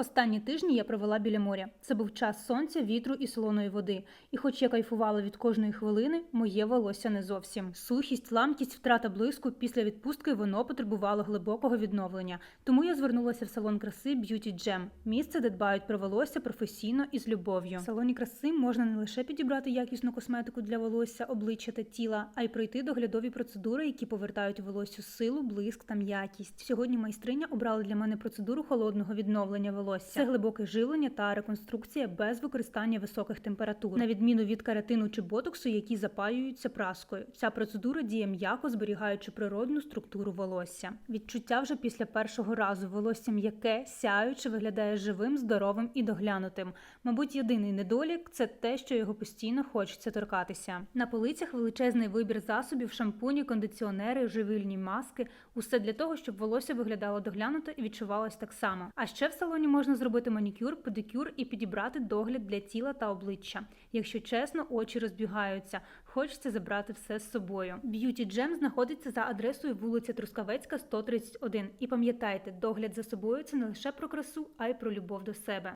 Останні тижні я провела біля моря. Це був час сонця, вітру і солоної води. І хоч я кайфувала від кожної хвилини, моє волосся не зовсім. Сухість, ламкість, втрата блиску після відпустки воно потребувало глибокого відновлення. Тому я звернулася в салон краси Beauty Gem – місце, де дбають про волосся професійно і з любов'ю. В салоні краси можна не лише підібрати якісну косметику для волосся, обличчя та тіла, а й пройти доглядові процедури, які повертають волоссю силу, блиск та м'якість. Сьогодні майстриня обрала для мене процедуру холодного відновлення волосся. Це глибоке живлення та реконструкція без використання високих температур, на відміну від каратину чи ботоксу, які запаюються праскою. Ця процедура діє м'яко, зберігаючи природну структуру волосся. Відчуття вже після першого разу волосся м'яке, сяюче, виглядає живим, здоровим і доглянутим. Мабуть, єдиний недолік це те, що його постійно хочеться торкатися. На полицях величезний вибір засобів, шампуні, кондиціонери, живильні маски усе для того, щоб волосся виглядало доглянуто і відчувалось так само. А ще в салоні можна зробити манікюр, педикюр і підібрати догляд для тіла та обличчя. Якщо чесно, очі розбігаються. Хочеться забрати все з собою. Б'юті Джем знаходиться за адресою вулиця Трускавецька, 131. І пам'ятайте, догляд за собою це не лише про красу, а й про любов до себе.